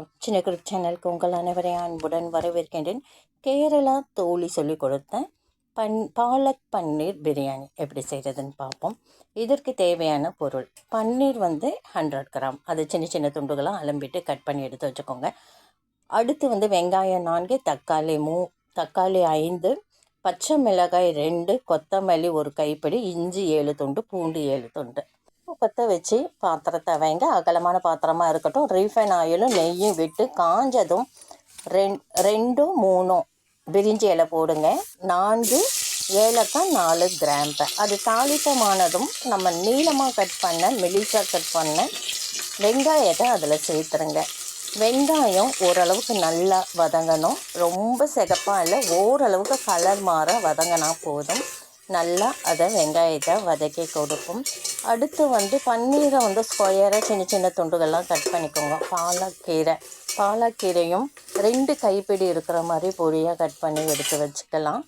வணக்கம் சின்ன குரூப் சேனலுக்கு உங்கள் அனைவரையும் அன்புடன் வரவேற்கின்றேன். கேரளா தோழி சொல்லி கொடுத்த பன் பாலக் பன்னீர் பிரியாணி எப்படி செய்கிறதுன்னு பார்ப்போம். இதற்கு தேவையான பொருள் பன்னீர் வந்து ஹண்ட்ரட் கிராம். அது சின்ன சின்ன துண்டுகளாக அலம்பிட்டு கட் பண்ணி எடுத்து வச்சுக்கோங்க. அடுத்து வந்து வெங்காயம் நான்கு தக்காளி மூ தக்காளி ஐந்து பச்சை மிளகாய் ரெண்டு கொத்தமல்லி ஒரு கைப்பிடி இஞ்சி ஏழு துண்டு பூண்டு ஏழு துண்டு. பற்ற வச்சு பாத்திரத்தை வைங்க. அகலமான பாத்திரமாக இருக்கட்டும். ரீஃபைன் ஆயிலும் நெய்யும் விட்டு காஞ்சதும் ரெண் ரெண்டும் மூணும் பிரிஞ்சி இலை போடுங்க. நான்கு ஏலக்காய் நாலு கிராம்பு அது தாளித்தமானதும் நம்ம நீளமாக கட் பண்ண மெலிசாக கட் பண்ண வெங்காயத்தை அதில் சேர்த்துருங்க. வெங்காயம் ஓரளவுக்கு நல்லா வதங்கணும். ரொம்ப சிகப்பாக இல்லை ஓரளவுக்கு கலர் மாற வதங்கினா போதும். நல்லா அதை வெங்காயத்தை வதக்கி கொடுக்கும் அடுத்து வந்து பன்னீரை வந்து ஸ்கொயராக சின்ன சின்ன துண்டுகள்லாம் கட் பண்ணிக்கோங்க. பாலக்கீரை பாலக்கீரையும் ரெண்டு கைப்பிடி இருக்கிற மாதிரி பொடியாக கட் பண்ணி எடுத்து வச்சுக்கலாம்.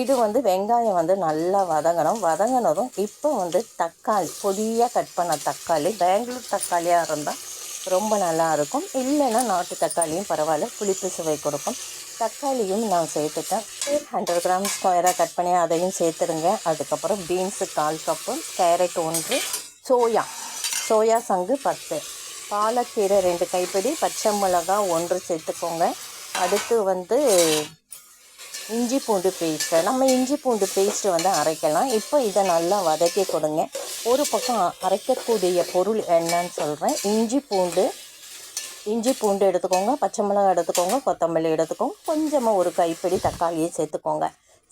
இது வந்து வெங்காயம் வந்து நல்லா வதங்கணும். வதங்கினதும் இப்போ வந்து தக்காளி பொடியாக கட் பண்ண தக்காளி பெங்களூர் தக்காளியாக இருந்தால் ரொம்ப நல்லா இருக்கும். இல்லைன்னா நாட்டு தக்காளியும் பரவாயில்ல புளிப்பு சுவை கொடுக்கும். தக்காளியும் நான் சேர்த்துட்டேன். ஹண்ட்ரட் கிராம் ஸ்கொயராக கட் பண்ணி அதையும் சேர்த்துருங்க அதுக்கப்புறம் பீன்ஸு கால் கப்பு கேரட் ஒன்று சோயா சோயா சங்கு பத்து. பாலக்கீரை ரெண்டு கைப்பிடி பச்சை மிளகா ஒன்று சேர்த்துக்கோங்க. அடுத்து வந்து இஞ்சி பூண்டு பேஸ்ட்டு நம்ம இஞ்சி பூண்டு பேஸ்ட்டு வந்து அரைக்கலாம். இப்போ இதை நல்லா வதக்கி கொடுங்க. ஒரு பக்கம் அரைக்கக்கூடிய பொருள் என்னன்னு சொல்கிறேன் இஞ்சி பூண்டு இஞ்சி பூண்டு எடுத்துக்கோங்க பச்சை மிளகாய் எடுத்துக்கோங்க கொத்தமல்லி எடுத்துக்கோங்க கொஞ்சமாக ஒரு கைப்பிடி தக்காளியை சேர்த்துக்கோங்க.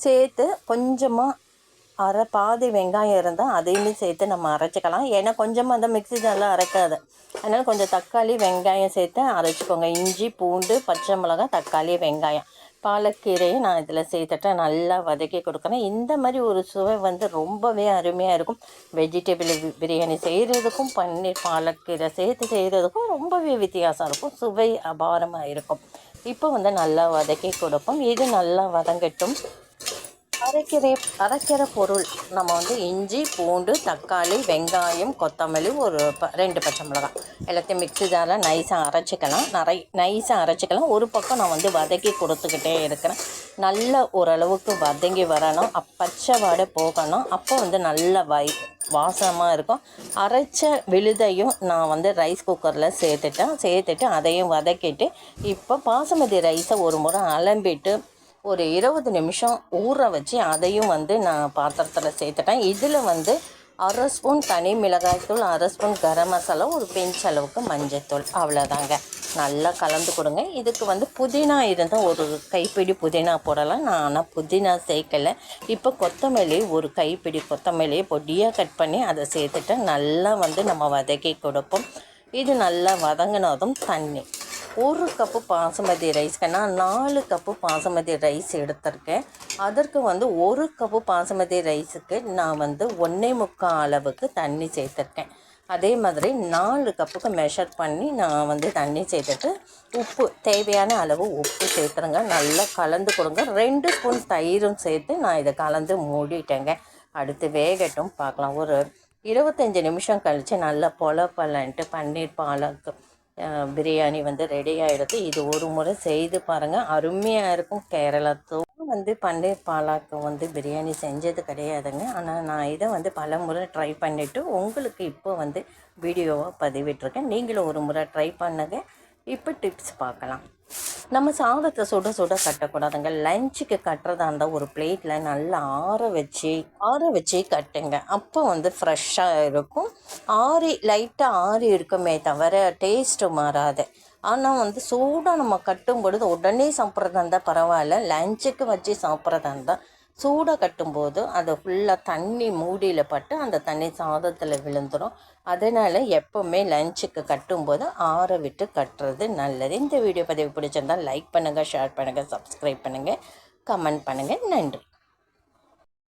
சேர்த்து கொஞ்சமாக அரை பாதி வெங்காயம் இருந்தால் அதையுமே சேர்த்து நம்ம அரைச்சிக்கலாம். ஏன்னா கொஞ்சமாக அந்த மிக்ஸி ஜாரில் அரைக்காது. அதனால் கொஞ்சம் தக்காளி வெங்காயம் சேர்த்து அரைச்சிக்கோங்க. இஞ்சி பூண்டு பச்சை மிளகாய் தக்காளி வெங்காயம். பாலக்கீரையை நான் இதில் சேர்த்துட்டு நல்லா வதக்கி கொடுக்குறேன் இந்த மாதிரி ஒரு சுவை வந்து ரொம்பவே அருமையாக இருக்கும். வெஜிடபிள் பிரியாணி செய்கிறதுக்கும் பன்னீர் பாலக்கீரை சேர்த்து செய்கிறதுக்கும் ரொம்பவே வித்தியாசம் இருக்கும். சுவை அபாரமாக இருக்கும். இப்போ வந்து நல்லா வதக்கி கொடுப்போம். இது நல்லா வதங்கட்டும். அரைக்கிற அரைக்கிற பொருள் நம்ம வந்து இஞ்சி பூண்டு தக்காளி வெங்காயம் கொத்தமல்லி ஒரு ப ரெண்டு பச்சை மிளகாய். எல்லாத்தையும் மிக்ஸி ஜாரில் நைஸாக அரைச்சிக்கலாம். நிறை நைஸாக அரைச்சிக்கலாம். ஒரு பக்கம் நான் வந்து வதக்கி கொடுத்துக்கிட்டே இருக்கிறேன். நல்ல ஓரளவுக்கு வதங்கி வரணும். பச்சை வாடை போகணும். அப்போ வந்து நல்ல வை வாசமாக இருக்கும். அரைச்ச விழுதையும் நான் வந்து ரைஸ் குக்கரில் சேர்த்துட்டேன். சேர்த்துட்டு அதையும் வதக்கிட்டு இப்போ பாசுமதி ரைஸை ஒரு முறை அலம்பிட்டு ஒரு இருபது நிமிஷம் ஊற வச்சு அதையும் வந்து நான் பாத்திரத்தில் சேர்த்துட்டேன். இதில் வந்து அரை ஸ்பூன் தனி மிளகாய்த்தூள் அரை ஸ்பூன் கரம் மசாலா ஒரு பெஞ்ச் அளவுக்கு மஞ்சத்தூள் அவ்வளோதாங்க நல்லா கலந்து கொடுங்க. இதுக்கு வந்து புதினா இருந்தால் ஒரு கைப்பிடி புதினா போடலாம். நான் ஆனால் புதினா சேர்க்கலை. இப்போ கொத்தமல்லி ஒரு கைப்பிடி கொத்தமல்லியை பொடியாக கட் பண்ணி அதை சேர்த்துட்டு நல்லா வந்து நம்ம வதக்கி கொடுப்போம். இது நல்லா வதங்கினதும் தண்ணி. ஒரு கப்பு பாசுமதி ரைஸ்க்கு நான் நாலு கப்பு பாசுமதி ரைஸ் எடுத்திருக்கேன். அதற்கு வந்து ஒரு கப்பு பாசுமதி ரைஸுக்கு நான் வந்து ஒன்றே முக்கால் அளவுக்கு தண்ணி சேர்த்துருக்கேன். அதே மாதிரி நாலு கப்புக்கு மெஷர் பண்ணி நான் வந்து தண்ணி சேர்த்துட்டு உப்பு தேவையான அளவு உப்பு சேர்த்துருங்க. நல்லா கலந்து கொடுங்க. ரெண்டு ஸ்பூன் தயிரும் சேர்த்து நான் இதை கலந்து மூடிட்டேங்க. அடுத்து வேகட்டும் பார்க்கலாம். ஒரு இருபத்தஞ்சி நிமிஷம் கழித்து நல்லா பொல பலன்ட்டு பன்னீர் பாலக்கு பிரியாணி வந்து ரெடி ஆகிடுது இது ஒரு முறை செய்து பாருங்கள் அருமையாக இருக்கும். கேரளத்தும் வந்து பன்னீர் பாலாக்கு வந்து பிரியாணி செஞ்சது கிடையாதுங்க. ஆனால் நான் இதை வந்து பல முறை ட்ரை பண்ணிவிட்டு உங்களுக்கு இப்போ வந்து வீடியோவாக பதிவிட்டிருக்கேன். நீங்களும் ஒரு முறை ட்ரை பண்ணுங்க. இப்போ டிப்ஸ் பார்க்கலாம். நம்ம சாதத்தை சுட சுட கட்டக்கூடாதுங்க. லஞ்சுக்கு கட்டுறதா இருந்தால் ஒரு பிளேட்டில் நல்லா ஆற வச்சு ஆற வச்சு கட்டுங்க. அப்போ வந்து ஃப்ரெஷ்ஷாக இருக்கும். ஆறி லைட்டாக ஆறி இருக்குமே தவிர டேஸ்ட்டு மாறாது. ஆனால் வந்து சூடாக நம்ம கட்டும் பொழுது உடனே சாப்பிட்றதா இருந்தால் பரவாயில்ல. லஞ்சுக்கு வச்சு சாப்பிட்றதா இருந்தால் சூடாக கட்டும்போது அதை ஃபுல்லாக தண்ணி மூடியில் பட்டு அந்த தண்ணி சாதத்தில் விழுந்துடும் அதனால் எப்போவுமே லஞ்சுக்கு கட்டும்போது ஆற விட்டு கட்டுறது நல்லது. இந்த வீடியோ பதிவு பிடிச்சிருந்தால் லைக் பண்ணுங்கள் ஷேர் பண்ணுங்கள் சப்ஸ்கிரைப் பண்ணுங்கள் கமெண்ட் பண்ணுங்கள் நன்றி.